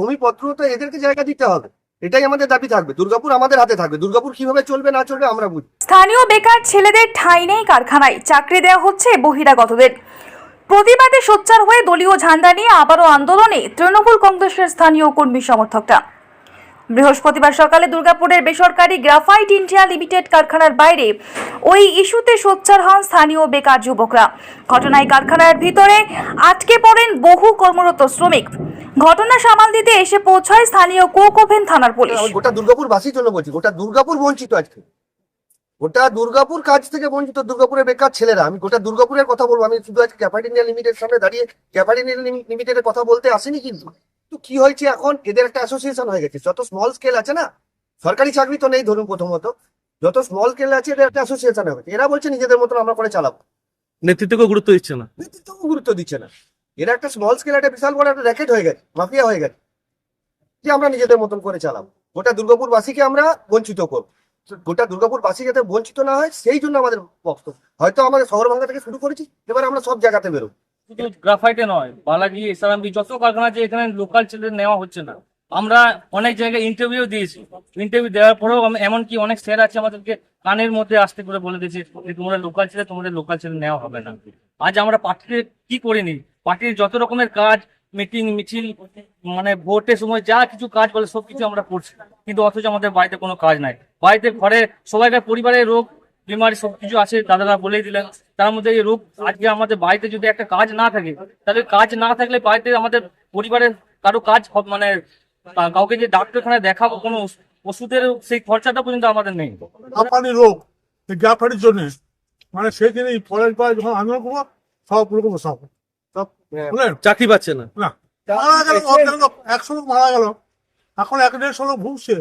ভূমিপত্র তো এদেরকে জায়গা দিতে হবে। এটাই আমাদের দাবি থাকবে। দুর্গাপুর আমাদের হাতে থাকবে। দুর্গাপুর কীভাবে চলবে, না চলবে, আমরা বুঝি। স্থানীয় বেকার ছেলেদের ঠাঁই নেই কারখানায়। চাকরি দেওয়া হচ্ছে বহিরাগতদের। প্রতিবাদে সোচ্চার হয়ে দলীয় ঝান্ডা নিয়ে আবারও আন্দোলনে তৃণমূল কংগ্রেসের স্থানীয় কর্মী সমর্থকরা। বৃহস্পতিবার সকালে দুর্গাপুরের বেসরকারি গ্রাফাইট ইন্ডিয়া লিমিটেড কারখানার বাইরে ওই ইস্যুতে সোচ্চার হন স্থানীয় বেকার যুবকরা। ঘটনায় কারখানার ভিতরে আটকে পড়েন বহু কর্মরত শ্রমিক। ঘটনা সামাল দিতে এসে পৌঁছায় স্থানীয় কোকোভেন থানার পুলিশ। গোটা দুর্গাপুর বাসীর জন্য বলছি গোটা দুর্গাপুর বঞ্চিত আজকে। গোটা দুর্গাপুর কাজ থেকে বঞ্চিত দুর্গাপুরের বেকার ছেলেরা আমি গোটা দুর্গাপুরের কথা বলব আমি শুধু আজকে ক্যাপাইট ইন্ডিয়া লিমিটেড সামনে দাঁড়িয়ে ক্যাপাইট ইন্ডিয়া লিমিটেডের কথা বলতে আসেনি কিন্তু। তো কি হয়েছে এখন? এদের একটা অ্যাসোসিয়েশন হয়ে গেছে। যত স্মল স্কেল আছে না সরকারি চাকরি তো নেই ধরুন প্রথমত যত স্মল স্কেল আছে এদের একটা অ্যাসোসিয়েশন হয়ে গেছে। এরা বলছে নিজেদের মতন আমরা করে চালাবো। নেতৃত্বকে গুরুত্ব দিচ্ছে না। নেতৃত্বকে গুরুত্ব দিচ্ছে না। এরা একটা স্মল স্কেল একটা বিশাল বড়, একটা র্যাকেট হয়ে গেছে মাফিয়া হয়ে গেছে, যে আমরা নিজেদের মতন করে চালাবো। গোটা দুর্গাপুরবাসীকে আমরা বঞ্চিত করব। গোটা দুর্গাপুরবাসী যাতে বঞ্চিত না হয়, সেই জন্য আমাদের বক্তব্য। হয়তো আমাদের শহর ভাঙ্গা থেকে শুরু করেছি, এবার আমরা সব জায়গাতে বেরোবো। শুধু গ্রাফাইটে নয়, বালাজি এসআরএমবি যত কারখানা আছে, এখানে লোকাল ছেলে নেওয়া হচ্ছে না। আমরা অনেক জায়গায় ইন্টারভিউ দিয়েছি। ইন্টারভিউ দেওয়ার পরেও এমনকি অনেক স্যার আছে আমাদেরকে কানের মধ্যে আসতে করে বলে দিয়েছে যে তোমরা লোকাল ছেলে তোমাদের লোকাল ছেলে নেওয়া হবে না। আজ আমরা পার্টিতে কি করিনি? পার্টির যত রকমের কাজ মিটিং মিছিল মানে ভোটের সময় যা কিছু কাজ বলে সব কিছু আমরা করছি। কিন্তু অথচ আমাদের বাড়িতে কোনো কাজ নাই। বাড়িতে ঘরে সবাইকার পরিবারের রোগ, বিমারি সব কিছু আছে, দাদারা বলেই দিলেন। তার মধ্যে এই রোগ আজকে আমাদের বাড়িতে যদি একটা কাজ না থাকে, তাহলে কাজ না থাকলে বাড়িতে আমাদের পরিবারের কারও কাজ মানে কাউকে যে ডাক্তারখানায় দেখাবো, কোনো ওষুধের সেই খরচাটা পর্যন্ত আমাদের নেই। হাঁপানি রোগ গ্যাফারির জন্য মানে সেই দিনে এই পরে যখন আন্দোলন করব সব রকম সব। চাকরি পাচ্ছে না। না মারা গেল একশো লোক মারা গেল। এখন এক দেড়শো লোক ভুগছে।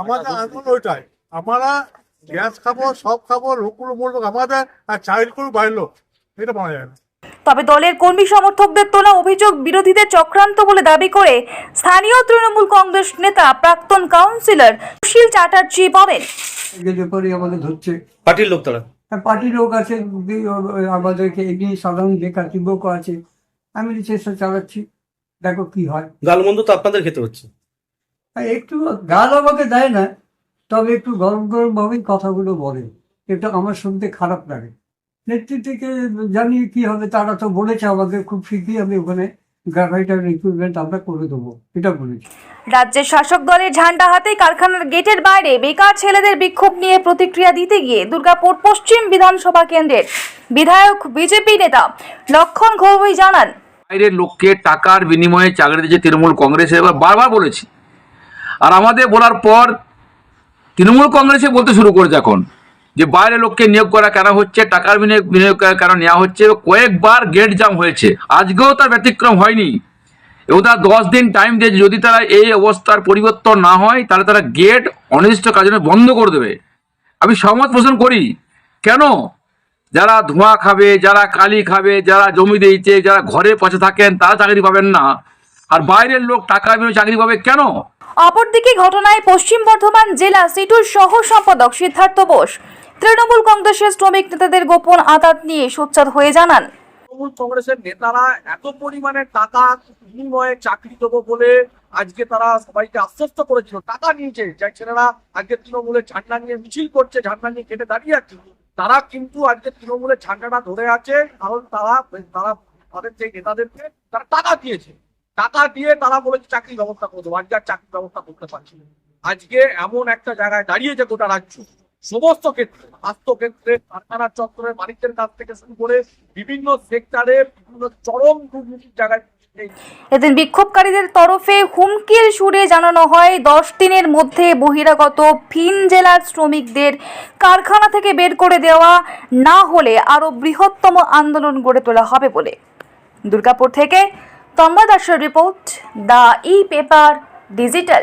আমাদের আন্দোলন ওইটাই। আমরা গ্যাস খাব সব খাব লোকগুলো মরবো আমাদের আর বাইরের লোক এটা মারা যায় না। তবে দলের কর্মী সমর্থকদের তোলা অভিযোগ বিরোধীদের চক্রান্ত বলে দাবি করে স্থানীয় তৃণমূল কংগ্রেস নেতা প্রাক্তন কাউন্সিলর সুশীল চ্যাটার্জি বলেন। পার্টির লোক তারা। পার্টির লোক আছে আমাদেরকে এগিয়ে সাধারণ বেকার যুবক আছে আমি চেষ্টা চালাচ্ছি দেখো কি হয়। গালমন্দ তো আপনাদের খেতে হচ্ছে। আর একটু গাল আমাকে দেয় না তবে একটু গরম গরম ভাবেই কথাগুলো বলে এটা আমার শুনতে খারাপ লাগে। নেতৃত্বকে জানিয়ে কি হবে তারা তো বলেছে আমাদের খুব শীঘ্রই আমি ওখানে গ্রাফাইটার রিক্রুটমেন্ট আমরা করে দেবো এটা বলেছি। রাজ্যের শাসক দলের ঝান্ডা হাতে কারখানার গেটের বাইরে বেকার ছেলেদের বিক্ষোভ নিয়ে প্রতিক্রিয়া দিতে গিয়ে দুর্গাপুর পশ্চিম বিধানসভা কেন্দ্রের বিধায়ক বিজেপি নেতা লক্ষণ ঘোষই জানান বাইরের লোককে টাকার বিনিময়ে চাকরি দিয়েছে তৃণমূল কংগ্রেসে এবার বারবার বলেছি। আর আমাদের বলার পর তৃণমূল কংগ্রেসে বলতে শুরু করেছে এখন। যে বাইরের লোককে নিয়োগ করা কেন হচ্ছে, টাকার বিনিয়োগ কেন নেওয়া হচ্ছে কয়েকবার গেট জাম হয়েছে। আজকেও তার ব্যতিক্রম হয়নি। এবং তারা দশ দিন টাইম দিয়েছে, যদি তারা এই অবস্থার পরিবর্তন না হয়, তাহলে তারা গেট অনির্দিষ্ট কাজে বন্ধ করে দেবে। আমি সহমত পোষণ করি। কেন? যারা ধোঁয়া খাবে, যারা কালি খাবে, যারা জমি দিয়েছে, যারা ঘরে পচে থাকেন, তারা চাকরি পাবেন না। আর বাইরের লোক টাকা বিনিয়োগে চাকরি পাবে কেন? অপরদিকে ঘটনায় পশ্চিম বর্ধমান জেলা সিটুর সহ সম্পাদক সিদ্ধার্থ বোস তৃণমূল কংগ্রেসের শ্রমিক নেতাদের গোপন আঘাত নিয়ে সোচ্চার হয়ে জানান। কংগ্রেসের নেতারা এত পরিমাণে টাকা বিনিময়ে চাকরি দেবো বলে আজকে তারা সবাইকে আশ্বস্ত করেছিল। টাকা নিয়েছে ছেলেরা আজকে তৃণমূলের ঝান্ডা নিয়ে মিছিল করছে, ঝান্ডা নিয়ে কেটে দাঁড়িয়ে আছে। তারা কিন্তু আজকে তৃণমূলের ঝান্ডাটা ধরে আছে, কারণ তারা তারা তাদের যে নেতাদেরকে তারা টাকা দিয়েছে। টাকা দিয়ে তারা বলেছে চাকরি ব্যবস্থা করে দেবো। আজকে আর চাকরি ব্যবস্থা করতে পারছি আজকে এমন একটা জায়গায় দাঁড়িয়েছে গোটা রাজ্য। সমস্ত ক্ষেত্রে, স্বাস্থ্য ক্ষেত্রে, কারখানা চত্বরের মালিকদের কাছ থেকে শুরু করে বিভিন্ন সেক্টরে বিভিন্ন চরম দুর্নীতির জায়গায় এদিন বিক্ষোভকারীদের তরফে হুমকির সুরে জানানো হয়, দশ দিনের মধ্যে বহিরাগত ফিন জেলার শ্রমিকদের কারখানা থেকে বের করে দেওয়া না হলে আরও বৃহত্তম আন্দোলন গড়ে তোলা হবে বলে। দুর্গাপুর থেকে তম্বা দাসের report, the e paper, digital.